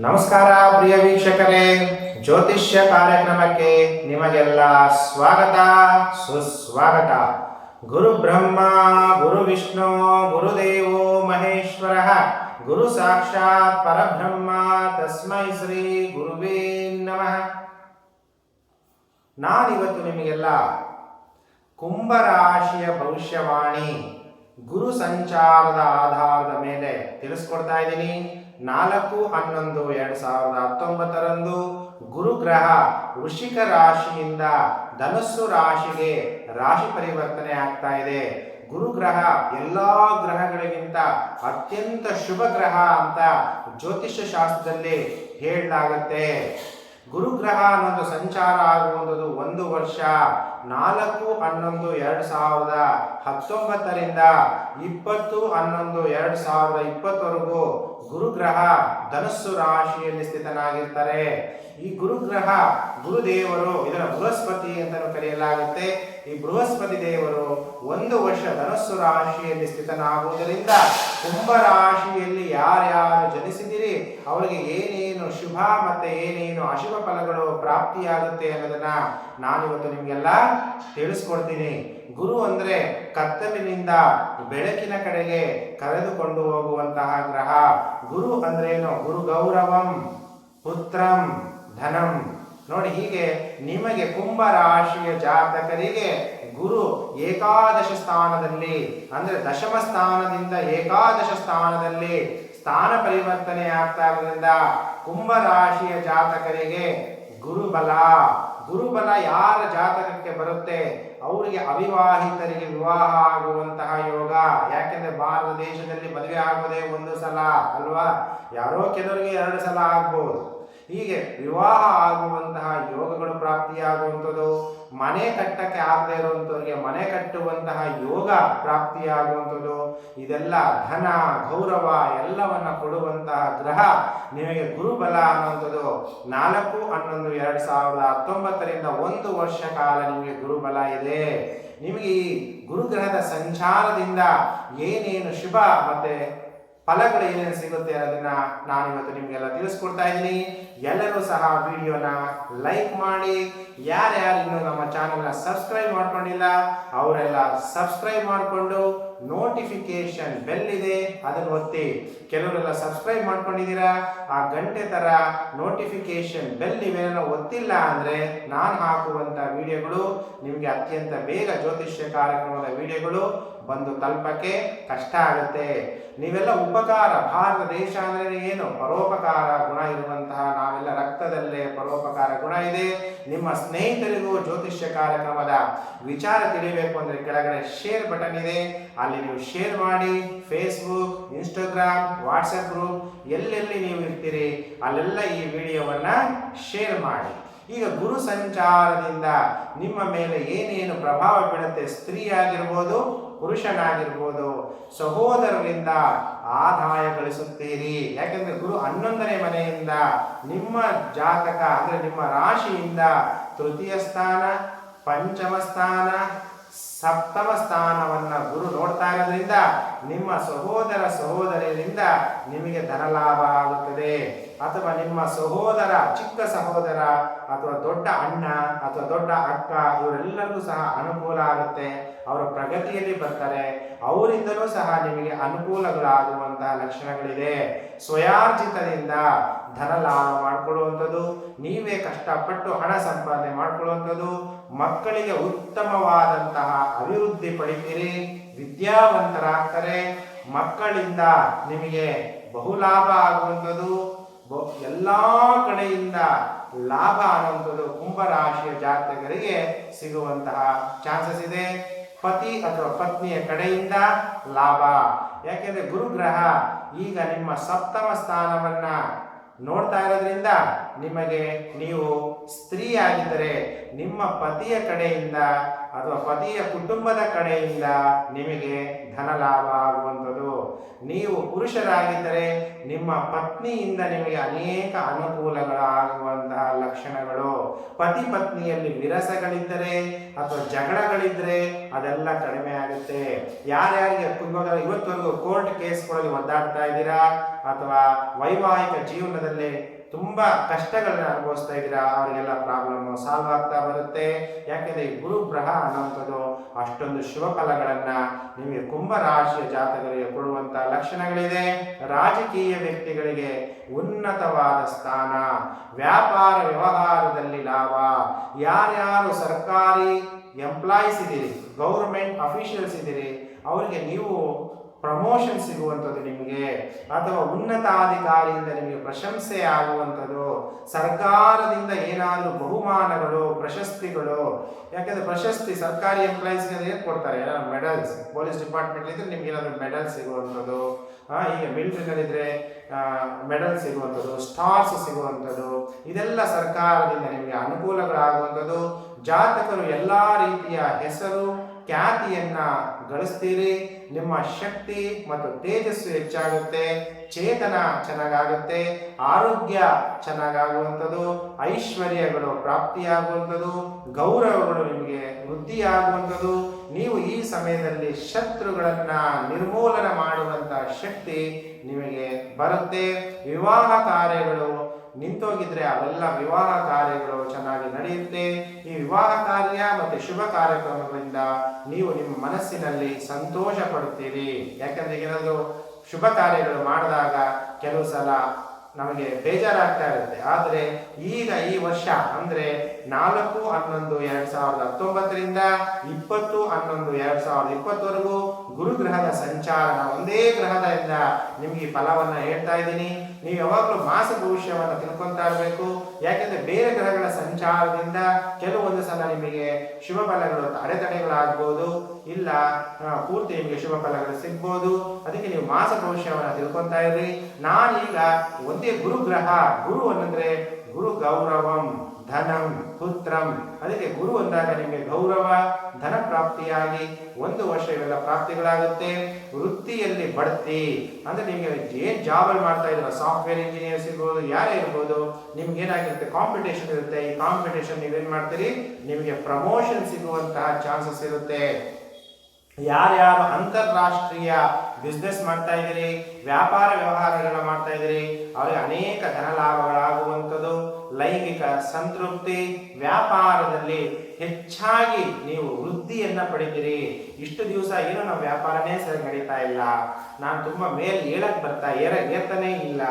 ನಮಸ್ಕಾರ ಪ್ರಿಯ ವೀಕ್ಷಕರೇ. ಜ್ಯೋತಿಷ್ಯ ಕಾರ್ಯಕ್ರಮಕ್ಕೆ ನಿಮಗೆಲ್ಲ ಸ್ವಾಗತ, ಸುಸ್ವಾಗತ. ಗುರು ಬ್ರಹ್ಮ, ಗುರು ವಿಷ್ಣು ಗುರುದೇವೋ ಮಹೇಶ್ವರ. ಗುರು ಸಾಕ್ಷಾತ್ ಪರಬ್ರಹ್ಮ, ತಸ್ಮೈ ಶ್ರೀ ಗುರುವೇ ನಮಃ. ನಾನಿವತ್ತು ನಿಮಗೆಲ್ಲ ಕುಂಭರಾಶಿಯ ಭವಿಷ್ಯವಾಣಿ, ಗುರು ಸಂಚಾರದ ಆಧಾರದ ಮೇಲೆ ತಿಳಿಸ್ಕೊಡ್ತಾ ಇದ್ದೀನಿ. ನಾಲ್ಕು, ಹನ್ನೊಂದು, ಎರಡು ಸಾವಿರದ ಹತ್ತೊಂಬತ್ತರಂದು ಗುರುಗ್ರಹ ವೃಷಿಕ ರಾಶಿಯಿಂದ ಧನಸ್ಸು ರಾಶಿಗೆ ರಾಶಿ ಪರಿವರ್ತನೆ ಆಗ್ತಾ ಇದೆ. ಗುರುಗ್ರಹ ಎಲ್ಲ ಗ್ರಹಗಳಿಗಿಂತ ಅತ್ಯಂತ ಶುಭ ಗ್ರಹ ಅಂತ ಜ್ಯೋತಿಷ್ಯ ಶಾಸ್ತ್ರದಲ್ಲಿ ಹೇಳಲಾಗುತ್ತೆ. ಗುರುಗ್ರಹ ಅನ್ನೋದು ಸಂಚಾರ ಆಗುವಂಥದ್ದು ಒಂದು ವರ್ಷ, ನಾಲ್ಕು ಹನ್ನೊಂದು ಎರಡು ಸಾವಿರದ ಹತ್ತೊಂಬತ್ತರಿಂದ ಇಪ್ಪತ್ತು ಹನ್ನೊಂದು ಎರಡು ಸಾವಿರದ ಇಪ್ಪತ್ತವರೆಗೂ ಗುರುಗ್ರಹ ಧನಸ್ಸು ರಾಶಿಯಲ್ಲಿ ಸ್ಥಿತನಾಗಿರ್ತಾರೆ. ಈ ಗುರುಗ್ರಹ ಗುರುದೇವರು ಇದರ ಬೃಹಸ್ಪತಿ ಅಂತಲೂ ಕರೆಯಲಾಗುತ್ತೆ. ಈ ಬೃಹಸ್ಪತಿ ದೇವರು ಒಂದು ವರ್ಷ ಧನಸ್ಸು ರಾಶಿಯಲ್ಲಿ ಸ್ಥಿತನಾಗುವುದರಿಂದ ಕುಂಭ ರಾಶಿಯಲ್ಲಿ ಯಾರ್ಯಾರು ಜನಿಸಿದಿರಿ, ಅವರಿಗೆ ಏನೇನು ಶುಭ ಮತ್ತೆ ಏನೇನು ಅಶುಭ ಫಲಗಳು ಪ್ರಾಪ್ತಿಯಾಗುತ್ತೆ ಅನ್ನೋದನ್ನ ನಾನಿವತ್ತು ನಿಮಗೆಲ್ಲ ತಿಳಿಸ್ಕೊಡ್ತೀನಿ. ಗುರು ಅಂದ್ರೆ ಕತ್ತಲಿನಿಂದ ಬೆಳಕಿನ ಕಡೆಗೆ ಕರೆದುಕೊಂಡು ಹೋಗುವಂತಹ ಗ್ರಹ. ಗುರು ಅಂದ್ರೇನು ಗುರು ಗೌರವಂ, ಪುತ್ರಂ, ಧನಂ. ನೋಡಿ ಹೀಗೆ ನಿಮಗೆ ಕುಂಭ ರಾಶಿಯ ಜಾತಕರಿಗೆ ಗುರು ಏಕಾದಶ ಸ್ಥಾನದಲ್ಲಿ, ಅಂದ್ರೆ ದಶಮ ಸ್ಥಾನದಿಂದ ಏಕಾದಶ ಸ್ಥಾನದಲ್ಲಿ ಸ್ಥಾನ ಪರಿವರ್ತನೆ ಆಗ್ತಾ ಇರೋದ್ರಿಂದ ಕುಂಭ ರಾಶಿಯ ಜಾತಕರಿಗೆ ಗುರುಬಲ. ಗುರುಬಲ ಯಾರ ಜಾತಕಕ್ಕೆ ಬರುತ್ತೆ? ಅವರಿಗೆ ಅವಿವಾಹಿತರಿಗೆ ವಿವಾಹ ಆಗುವಂತಹ ಯೋಗ. ಯಾಕೆಂದ್ರೆ ಭಾರತ ದೇಶದಲ್ಲಿ ಮದುವೆ ಆಗೋದೇ ಒಂದು ಸಲ, ಅಲ್ವಾ? ಯಾರೋ ಕೆಲವರಿಗೆ ಎರಡು ಸಲ ಆಗ್ಬೋದು. ಹೀಗೆ ವಿವಾಹ ಆಗುವಂತಹ ಯೋಗಗಳು ಪ್ರಾಪ್ತಿಯಾಗುವಂಥದ್ದು, ಮನೆ ಕಟ್ಟಕ್ಕೆ ಆಗದೆ ಇರುವಂಥವ್ರಿಗೆ ಮನೆ ಕಟ್ಟುವಂತಹ ಯೋಗ ಪ್ರಾಪ್ತಿಯಾಗುವಂಥದ್ದು, ಇದೆಲ್ಲ ಧನ, ಗೌರವ ಎಲ್ಲವನ್ನ ಕೊಡುವಂತಹ ಗ್ರಹ ನಿಮಗೆ ಗುರುಬಲ ಅನ್ನುವಂಥದ್ದು. ನಾಲ್ಕು, ಹನ್ನೊಂದು, ಎರಡು ಸಾವಿರದ ಹತ್ತೊಂಬತ್ತರಿಂದ ಒಂದು ವರ್ಷ ಕಾಲ ನಿಮಗೆ ಗುರುಬಲ ಇದೆ. ನಿಮಗೆ ಈ ಗುರುಗ್ರಹದ ಸಂಚಾರದಿಂದ ಏನೇನು ಶುಭ ಮತ್ತೆ ಫಲಗಳು ಏನೇನು ಸಿಗುತ್ತೆ ಅನ್ನೋದನ್ನ ನಾನು ಇವತ್ತು ನಿಮಗೆಲ್ಲ ತಿಳಿಸ್ಕೊಡ್ತಾ ಇದ್ದೀನಿ. ಎಲ್ಲರೂ ಸಹ ವಿಡಿಯೋನ ಲೈಕ್ ಮಾಡಿ. ಯಾರ್ಯಾರು ಇನ್ನೂ ನಮ್ಮ ಚಾನೆಲ್ನ ಸಬ್ಸ್ಕ್ರೈಬ್ ಮಾಡ್ಕೊಂಡಿಲ್ಲ, ಅವರೆಲ್ಲ ಸಬ್ಸ್ಕ್ರೈಬ್ ಮಾಡಿಕೊಂಡು ನೋಟಿಫಿಕೇಶನ್ ಬೆಲ್ ಇದೆ, ಅದನ್ನು ಒತ್ತಿ. ಕೆಲವರೆಲ್ಲ ಸಬ್ಸ್ಕ್ರೈಬ್ ಮಾಡ್ಕೊಂಡಿದ್ದೀರಾ? ಆ ಗಂಟೆ ತರ ನೋಟಿಫಿಕೇಶನ್ ಬೆಲ್ ನೀವೇನೋ ಒತ್ತಿಲ್ಲ ಅಂದ್ರೆ ನಾನು ಹಾಕುವಂತ ವಿಡಿಯೋಗಳು, ನಿಮಗೆ ಅತ್ಯಂತ ಬೇಗ ಜ್ಯೋತಿಷ್ಯ ಕಾರ್ಯಕ್ರಮದ ವಿಡಿಯೋಗಳು ಬಂದು ತಲುಪಕ್ಕೆ ಕಷ್ಟ ಆಗುತ್ತೆ. ನೀವೆಲ್ಲ ಉಪಕಾರ, ಭಾರತ ದೇಶ ಅಂದರೆ ಏನು? ಪರೋಪಕಾರ ಗುಣ ಇರುವಂತಹ ನಾವೆಲ್ಲ ರಕ್ತದಲ್ಲೇ ಪರೋಪಕಾರ ಗುಣ ಇದೆ. ನಿಮ್ಮ ಸ್ನೇಹಿತರಿಗೂ ಜ್ಯೋತಿಷ್ಯ ಕಾರ್ಯಕ್ರಮದ ವಿಚಾರ ತಿಳಿಬೇಕು ಅಂದ್ರೆ ಕೆಳಗಡೆ ಶೇರ್ ಬಟನ್ ಇದೆ. ಅಲ್ಲಿ ನೀವು ಶೇರ್ ಮಾಡಿ ಫೇಸ್ಬುಕ್ ಇನ್ಸ್ಟಾಗ್ರಾಮ್ ವಾಟ್ಸಪ್ ಗ್ರೂಪ್ ಎಲ್ಲೆಲ್ಲಿ ನೀವು ಇರ್ತೀರಿ, ಅಲ್ಲೆಲ್ಲ ಈ ವಿಡಿಯೋವನ್ನ ಶೇರ್ ಮಾಡಿ. ಈಗ ಗುರು ಸಂಚಾರದಿಂದ ನಿಮ್ಮ ಮೇಲೆ ಏನೇನು ಪ್ರಭಾವ ಬೀಳುತ್ತೆ? ಸ್ತ್ರೀ ಆಗಿರ್ಬೋದು ಪುರುಷನಾಗಿರ್ಬೋದು, ಸಹೋದರರಿಂದ ಆದಾಯ ಗಳಿಸುತ್ತೀರಿ. ಯಾಕೆಂದ್ರೆ ಗುರು ಹನ್ನೊಂದನೇ ಮನೆಯಿಂದ ನಿಮ್ಮ ಜಾತಕ, ಅಂದ್ರೆ ನಿಮ್ಮ ರಾಶಿಯಿಂದ ತೃತೀಯ ಸ್ಥಾನ, ಪಂಚಮ ಸ್ಥಾನ, ಸಪ್ತಮ ಸ್ಥಾನವನ್ನ ಗುರು ನೋಡ್ತಾ ಇರೋದ್ರಿಂದ ನಿಮ್ಮ ಸಹೋದರ ಸಹೋದರಿಯರಿಂದ ನಿಮಗೆ ಧನಲಾಭ ಆಗುತ್ತದೆ. ಅಥವಾ ನಿಮ್ಮ ಸಹೋದರ, ಚಿಕ್ಕ ಸಹೋದರ, ಅಥವಾ ದೊಡ್ಡ ಅಣ್ಣ, ಅಥವಾ ದೊಡ್ಡ ಅಕ್ಕ, ಇವರೆಲ್ಲರಿಗೂ ಸಹ ಅನುಕೂಲ ಆಗುತ್ತೆ. ಅವರ ಪ್ರಗತಿಯಲ್ಲಿ ಬರ್ತಾರೆ. ಅವರಿಂದಲೂ ಸಹ ನಿಮಗೆ ಅನುಕೂಲಗಳಾಗುವಂತಹ ಲಕ್ಷಣಗಳಿದೆ. ಸ್ವಯಾರ್ಜಿತದಿಂದ ಧನ ಲಾಭ ಮಾಡ್ಕೊಳ್ಳುವಂಥದ್ದು, ನೀವೇ ಕಷ್ಟಪಟ್ಟು ಹಣ ಸಂಪಾದನೆ ಮಾಡ್ಕೊಳ್ಳುವಂಥದ್ದು, ಮಕ್ಕಳಿಗೆ ಉತ್ತಮವಾದಂತಹ ಅಭಿವೃದ್ಧಿ ಪಡಿತೀರಿ, ವಿದ್ಯಾವಂತರಾಗ್ತಾರೆ. ಮಕ್ಕಳಿಂದ ನಿಮಗೆ ಬಹು ಲಾಭ ಆಗುವಂಥದ್ದು ಎಲ್ಲ ಕಡೆಯಿಂದ ಲಾಭ ಅನ್ನುವಂಥದ್ದು ಕುಂಭರಾಶಿಯ ಜಾತಕರಿಗೆ ಸಿಗುವಂತಹ ಚಾನ್ಸಸ್ ಇದೆ. ಪತಿ ಅಥವಾ ಪತ್ನಿಯ ಕಡೆಯಿಂದ ಲಾಭ. ಯಾಕೆಂದ್ರೆ ಗುರುಗ್ರಹ ಈಗ ನಿಮ್ಮ ಸಪ್ತಮ ಸ್ಥಾನವನ್ನ ನೋಡ್ತಾ ಇರೋದ್ರಿಂದ ನಿಮಗೆ ನೀವು ಸ್ತ್ರೀ ಆಗಿದ್ದರೆ ನಿಮ್ಮ ಪತಿಯ ಕಡೆಯಿಂದ ಅಥವಾ ಪತಿಯ ಕುಟುಂಬದ ಕಡೆಯಿಂದ ನಿಮಗೆ ಧನ ಲಾಭ ಆಗುವಂಥದ್ದು. ನೀವು ಪುರುಷರಾಗಿದ್ದರೆ ನಿಮ್ಮ ಪತ್ನಿಯಿಂದ ನಿಮಗೆ ಅನೇಕ ಅನುಕೂಲಗಳಾಗುವಂತಹ ಲಕ್ಷಣಗಳು. ಪತಿ ಪತ್ನಿಯಲ್ಲಿ ವಿರಸಗಳಿದ್ದರೆ ಅಥವಾ ಜಗಳಗಳಿದ್ದರೆ ಅದೆಲ್ಲ ಕಡಿಮೆ ಆಗುತ್ತೆ. ಯಾರ್ಯಾರಿಗೆ ಇವತ್ತೊಂದು ಕೋರ್ಟ್ ಕೇಸ್ಗಳಲ್ಲಿ ಒದ್ದಾಡ್ತಾ ಇದ್ದೀರಾ ಅಥವಾ ವೈವಾಹಿಕ ಜೀವನದಲ್ಲಿ ತುಂಬ ಕಷ್ಟಗಳನ್ನ ಅನುಭವಿಸ್ತಾ ಇದ್ದೀರಾ? ಅವರಿಗೆಲ್ಲ ಪ್ರಾಬ್ಲಮ್ ಸಾಲ್ವ್ ಆಗ್ತಾ ಬರುತ್ತೆ. ಯಾಕೆಂದ್ರೆ ಈ ಗುರು ಗ್ರಹ ಅನ್ನುವಂಥದ್ದು ಅಷ್ಟೊಂದು ಶುಭ ಫಲಗಳನ್ನ ನಿಮಗೆ ಕುಂಭ ರಾಶಿಯ ಜಾತಕರಿಗೆ ಕೊಡುವಂತ ಲಕ್ಷಣಗಳಿದೆ. ರಾಜಕೀಯ ವ್ಯಕ್ತಿಗಳಿಗೆ ಉನ್ನತವಾದ ಸ್ಥಾನ. ವ್ಯಾಪಾರ ವ್ಯವಹಾರದಲ್ಲಿ ಲಾಭ. ಯಾರ್ಯಾರು ಸರ್ಕಾರಿ ಎಂಪ್ಲಾಯೀಸ್ ಇದ್ದೀರಿ ಗೌರ್ಮೆಂಟ್ ಅಫಿಷಿಯಲ್ಸ್ ಇದ್ದೀರಿ, ಅವರಿಗೆ ನೀವು ಪ್ರಮೋಷನ್ ಸಿಗುವಂಥದ್ದು ನಿಮಗೆ ಅಥವಾ ಉನ್ನತಾಧಿಕಾರಿಯಿಂದ ನಿಮಗೆ ಪ್ರಶಂಸೆ ಆಗುವಂಥದ್ದು, ಸರ್ಕಾರದಿಂದ ಏನಾದರೂ ಬಹುಮಾನಗಳು, ಪ್ರಶಸ್ತಿಗಳು, ಯಾಕಂದ್ರೆ ಪ್ರಶಸ್ತಿ ಸರ್ಕಾರಿ ಎಂಪ್ಲಾಯೀಸ್ಗೆ ಏನು ಕೊಡ್ತಾರೆ? ಮೆಡಲ್ಸ್ ಪೊಲೀಸ್ ಡಿಪಾರ್ಟ್ಮೆಂಟ್ ಇದ್ರೆ ನಿಮ್ಗೆ ಏನಾದರೂ ಮೆಡಲ್ ಸಿಗುವಂಥದ್ದು ಈಗ ಮಿಲಿಟರಿನಲ್ಲಿದ್ರೆ ಮೆಡಲ್ ಸಿಗುವಂಥದ್ದು ಸ್ಟಾರ್ಸ್ ಸಿಗುವಂಥದ್ದು, ಇದೆಲ್ಲ ಸರ್ಕಾರದಿಂದ ನಿಮಗೆ ಅನುಕೂಲಗಳಾಗುವಂಥದ್ದು. ಜಾತಕರು ಎಲ್ಲ ರೀತಿಯ ಹೆಸರು, ಖ್ಯಾತಿಯನ್ನ ಗಳಿಸ್ತೀರಿ. ನಿಮ್ಮ ಶಕ್ತಿ ಮತ್ತು ತೇಜಸ್ಸು ಹೆಚ್ಚಾಗುತ್ತೆ. ಚೇತನ ಚೆನ್ನಾಗಾಗುತ್ತೆ. ಆರೋಗ್ಯ ಚೆನ್ನಾಗಾಗುವಂಥದ್ದು ಐಶ್ವರ್ಯಗಳು ಪ್ರಾಪ್ತಿಯಾಗುವಂಥದ್ದು ಗೌರವಗಳು ನಿಮಗೆ ವೃದ್ಧಿಯಾಗುವಂಥದ್ದು ನೀವು ಈ ಸಮಯದಲ್ಲಿ ಶತ್ರುಗಳನ್ನ ನಿರ್ಮೂಲನ ಮಾಡುವಂತ ಶಕ್ತಿ ನಿಮಗೆ ಬರುತ್ತೆ. ವಿವಾಹ ಕಾರ್ಯಗಳು ನಿಂತೋಗಿದ್ರೆ ಅವೆಲ್ಲ ವಿವಾಹ ಕಾರ್ಯಗಳು ಚೆನ್ನಾಗಿ ನಡೆಯುತ್ತೆ. ಈ ವಿವಾಹ ಕಾರ್ಯ ಮತ್ತೆ ಶುಭ ಕಾರ್ಯಕ್ರಮಗಳಿಂದ ನೀವು ನಿಮ್ಮ ಮನಸ್ಸಿನಲ್ಲಿ ಸಂತೋಷ ಪಡುತ್ತೀರಿ. ಯಾಕಂದ್ರೆ ಏನಾದರೂ ಶುಭ ಕಾರ್ಯಗಳು ಮಾಡಿದಾಗ ಕೆಲವು ಸಲ ನಮಗೆ ಬೇಜಾರಾಗ್ತಾ ಇರುತ್ತೆ. ಆದರೆ ಈಗ ಈ ವರ್ಷ ಅಂದ್ರೆ ನಾಲ್ಕು, ಹನ್ನೊಂದು, ಎರಡು ಸಾವಿರದ ಹತ್ತೊಂಬತ್ತರಿಂದ ಇಪ್ಪತ್ತು, ಹನ್ನೊಂದು, ಎರಡು ಸಾವಿರದ ಇಪ್ಪತ್ತವರೆಗೂ ಗುರುಗ್ರಹದ ಸಂಚಾರ ಒಂದೇ ಗ್ರಹದಿಂದ ನಿಮಗೆ ಫಲವನ್ನು ಫಲವನ್ನ ಹೇಳ್ತಾ ಇದ್ದೀನಿ. ನೀವು ಯಾವಾಗಲೂ ಮಾಸ ಭವಿಷ್ಯವನ್ನು ತಿಳ್ಕೊಂತಾ ಇರಬೇಕು. ಯಾಕೆಂದ್ರೆ ಬೇರೆ ಗ್ರಹಗಳ ಸಂಚಾರದಿಂದ ಕೆಲವೊಂದು ಸಲ ನಿಮಗೆ ಶುಭ ಫಲಗಳು ಅಡೆತಡೆಗಳಾಗ್ಬೋದು ಇಲ್ಲ ಪೂರ್ತಿ ನಿಮಗೆ ಶುಭ ಫಲಗಳು ಸಿಗ್ಬೋದು. ಅದಕ್ಕೆ ನೀವು ಮಾಸ ಭವಿಷ್ಯವನ್ನ ತಿಳ್ಕೊಂತಾ ಇರ್ರಿ. ನಾನೀಗ ಒಂದೇ ಗುರು ಗ್ರಹ. ಗುರು ಅನ್ನಂದ್ರೆ ಗುರು ಗೌರವಂ, ಧನಂ, ಪುತ್ರಂ. ಅದಕ್ಕೆ ಗುರು ಅಂದಾಗ ನಿಮಗೆ ಗೌರವ, ಧನ ಪ್ರಾಪ್ತಿಯಾಗಿ ಒಂದು ವರ್ಷ ಇವೆಲ್ಲ ಪ್ರಾಪ್ತಿಗಳಾಗುತ್ತೆ. ವೃತ್ತಿಯಲ್ಲಿ ಬಡ್ತಿ. ಅಂದ್ರೆ ನಿಮಗೆ ಏನ್ ಅಲ್ಲಿ ಮಾಡ್ತಾ ಇದ್ರ ಸಾಫ್ಟ್ವೇರ್ ಇಂಜಿನಿಯರ್ಸ್ ಇರ್ಬೋದು, ಯಾರೇ ಇರ್ಬೋದು, ನಿಮ್ಗೆ ಏನಾಗಿರುತ್ತೆ? ಕಾಂಪಿಟೇಷನ್ ಇರುತ್ತೆ. ಈ ಕಾಂಪಿಟೇಷನ್ ನೀವೇನ್ ಮಾಡ್ತೀರಿ? ನಿಮಗೆ ಪ್ರಮೋಷನ್ ಸಿಗುವಂತಹ ಚಾನ್ಸಸ್ ಇರುತ್ತೆ. ಯಾರ್ಯಾರು ಅಂತಾರಾಷ್ಟ್ರೀಯ ಬಿಸ್ನೆಸ್ ಮಾಡ್ತಾ ಇದ್ದೀರಿ, ವ್ಯಾಪಾರ ವ್ಯವಹಾರಗಳನ್ನ ಮಾಡ್ತಾ ಇದ್ದೀರಿ, ಅವರಿಗೆ ಅನೇಕ ಧನ ಲಾಭಗಳಾಗುವಂಥದ್ದು ಲೈಂಗಿಕ ಸಂತೃಪ್ತಿ, ವ್ಯಾಪಾರದಲ್ಲಿ ಹೆಚ್ಚಾಗಿ ನೀವು ವೃದ್ಧಿಯನ್ನ ಪಡಿತೀರಿ. ಇಷ್ಟು ದಿವಸ ಏನೋ ನಾವು ವ್ಯಾಪಾರನೇ ಸರಿ ನಡೀತಾ ಇಲ್ಲ. ನಾನು ತುಂಬಾ ಮೇಲ್ ಹೇಳಕ್ ಬರ್ತಾ, ಏರ, ಏರ್ತಾನೆ ಇಲ್ಲ.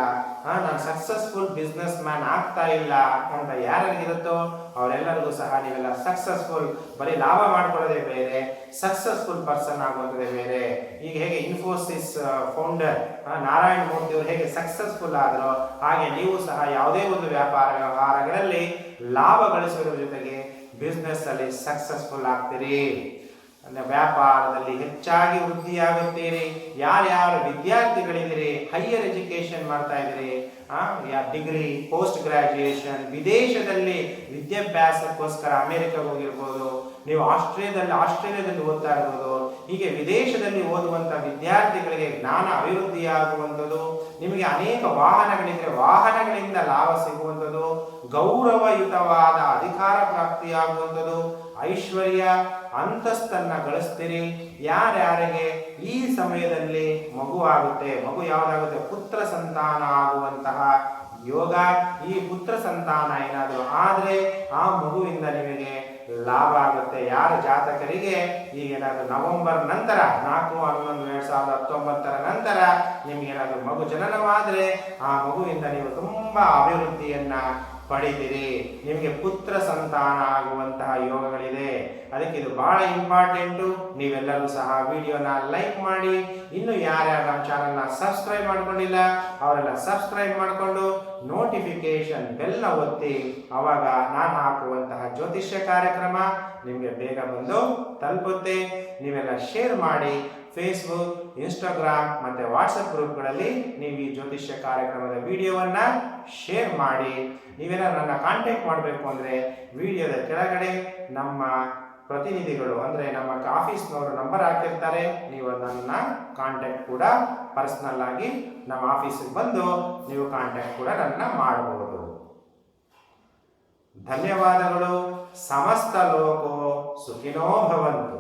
ನಾನು ಸಕ್ಸಸ್ಫುಲ್ ಬಿಸ್ನೆಸ್ ಮ್ಯಾನ್ ಆಗ್ತಾ ಇಲ್ಲ. ಅಂತ ಯಾರಿಗಿರುತ್ತೋ ಅವರೆಲ್ಲರಿಗೂ ಸಹ ನೀವೆಲ್ಲ ಸಕ್ಸಸ್ಫುಲ್ ಬರೀ ಲಾಭ ಮಾಡ್ಕೊಳ್ಳೋದೇ ಬೇರೆ ಸಕ್ಸಸ್ಫುಲ್ ಪರ್ಸನ್ ಆಗುವಂಥದ್ದೇ ಬೇರೆ. ಈಗ ಹೇಗೆ ಇನ್ಫೋಸಿಸ್ ಫೌಂಡರ್ ನಾರಾಯಣ್ ಮೂರ್ತಿ ಅವರು ಹೇಗೆ ಸಕ್ಸಸ್ಫುಲ್ ಆದರೋ, ಹಾಗೆ ನೀವು ಸಹ ಯಾವುದೇ ಒಂದು ವ್ಯಾಪಾರ ವ್ಯವಹಾರಗಳಲ್ಲಿ ಲಾಭ ಗಳಿಸುವುದರ ಜೊತೆಗೆ ಬಿಸ್ನೆಸ್ ಅಲ್ಲಿ ಸಕ್ಸಸ್ಫುಲ್ ಆಗ್ತೀರಿ? ಅಂದ್ರೆ ವ್ಯಾಪಾರದಲ್ಲಿ ಹೆಚ್ಚಾಗಿ ವೃದ್ಧಿಯಾಗುತ್ತೀರಿ. ಯಾರ್ಯಾರು ವಿದ್ಯಾರ್ಥಿಗಳಿದ್ದೀರಿ ಹೈಯರ್ ಎಜುಕೇಷನ್ ಮಾಡ್ತಾ ಇದ್ದೀರಿ ಡಿಗ್ರಿ ಪೋಸ್ಟ್ ಗ್ರಾಜುಯೇಷನ್ ವಿದೇಶದಲ್ಲಿ ವಿದ್ಯಾಭ್ಯಾಸಕ್ಕೋಸ್ಕರ ಅಮೆರಿಕಾಗೆ ಹೋಗಿರ್ಬೋದು, ನೀವು ಆಸ್ಟ್ರೇಲಿಯಾದಲ್ಲಿ ಆಸ್ಟ್ರೇಲಿಯಾದಲ್ಲಿ ಓದ್ತಾ ಇರ್ಬೋದು ಹೀಗೆ ವಿದೇಶದಲ್ಲಿ ಓದುವಂಥ ವಿದ್ಯಾರ್ಥಿಗಳಿಗೆ ಜ್ಞಾನ ಅಭಿವೃದ್ಧಿಯಾಗುವಂಥದ್ದು, ನಿಮಗೆ ಅನೇಕ ವಾಹನಗಳಿದ್ರೆ ವಾಹನಗಳಿಂದ ಲಾಭ ಸಿಗುವಂಥದ್ದು, ಗೌರವಯುತವಾದ ಅಧಿಕಾರ ಪ್ರಾಪ್ತಿಯಾಗುವಂಥದ್ದು, ಐಶ್ವರ್ಯ, ಅಂತಸ್ತನ್ನ ಗಳಿಸ್ತೀರಿ, ಯಾರ್ಯಾರಿಗೆ ಈ ಸಮಯದಲ್ಲಿ ಮಗು ಆಗುತ್ತೆ, ಮಗು ಯಾವುದಾಗುತ್ತೆ, ಪುತ್ರ ಸಂತಾನ ಆಗುವಂತಹ ಯೋಗ, ಈ ಪುತ್ರ ಸಂತಾನ ಏನಾದರೂ ಆದರೆ ಆ ಮಗುವಿಂದ ನಿಮಗೆ ಲಾಭ ಆಗುತ್ತೆ. ಯಾರ ಜಾತಕರಿಗೆ ಈಗ ಏನಾದ್ರು ನವೆಂಬರ್ ನಂತರ, ನಾಲ್ಕು, ಹನ್ನೊಂದು, ಎರಡ್ ಸಾವಿರದ ಹತ್ತೊಂಬತ್ತರ ನಂತರ ನಿಮ್ಗೆ ಏನಾದ್ರು ಮಗು ಜನನವಾದ್ರೆ ಆ ಮಗುವಿಂದ ನೀವು ತುಂಬಾ ಅಭಿವೃದ್ಧಿಯನ್ನ ಪಡಿತೀರಿ ನಿಮಗೆ ಪುತ್ರ ಸಂತಾನ ಆಗುವಂತಹ ಯೋಗಗಳಿದೆ. ಅದಕ್ಕೆ ಇದು ಬಹಳ ಇಂಪಾರ್ಟೆಂಟು ನೀವೆಲ್ಲರೂ ಸಹ ವಿಡಿಯೋನ ಲೈಕ್ ಮಾಡಿ. ಇನ್ನು ಯಾರ್ಯಾರು ನಮ್ಮ ಚಾನಲ್ನ ಸಬ್ಸ್ಕ್ರೈಬ್ ಮಾಡ್ಕೊಂಡಿಲ್ಲ, ಅವರೆಲ್ಲ ಸಬ್ಸ್ಕ್ರೈಬ್ ಮಾಡಿಕೊಂಡು ನೋಟಿಫಿಕೇಶನ್ ಬೆಲ್ಲ ಒತ್ತಿ. ಅವಾಗ ನಾನು ಹಾಕುವಂತಹ ಜ್ಯೋತಿಷ್ಯ ಕಾರ್ಯಕ್ರಮ ನಿಮಗೆ ಬೇಗ ಬಂದು ತಲುಪುತ್ತೆ. ನೀವೆಲ್ಲ ಶೇರ್ ಮಾಡಿ. ಫೇಸ್ಬುಕ್ ಇನ್ಸ್ಟಾಗ್ರಾಮ್ ಮತ್ತು ವಾಟ್ಸಪ್ ಗ್ರೂಪ್ಗಳಲ್ಲಿ ನೀವು ಈ ಜ್ಯೋತಿಷ್ಯ ಕಾರ್ಯಕ್ರಮದ ವಿಡಿಯೋವನ್ನ ಶೇರ್ ಮಾಡಿ. ನೀವೇನಾದ್ರು ನನ್ನ ಕಾಂಟ್ಯಾಕ್ಟ್ ಮಾಡಬೇಕು ಅಂದರೆ ವಿಡಿಯೋದ ಕೆಳಗಡೆ ನಮ್ಮ ಪ್ರತಿನಿಧಿಗಳು ಅಂದರೆ ನಮ್ಮ ಆಫೀಸ್ನವರು ನಂಬರ್ ಹಾಕಿರ್ತಾರೆ. ನೀವು ನನ್ನ ಕಾಂಟ್ಯಾಕ್ಟ್ ಕೂಡ ಪರ್ಸ್ನಲ್ ಆಗಿ ನಮ್ಮ ಆಫೀಸಿಗೆ ಬಂದು ನೀವು ಕಾಂಟ್ಯಾಕ್ಟ್ ಕೂಡ ನನ್ನ ಮಾಡಬಹುದು ಧನ್ಯವಾದಗಳು. ಸಮಸ್ತ ಲೋಕೋ ಸುಖಿನೋ ಭವಂತು.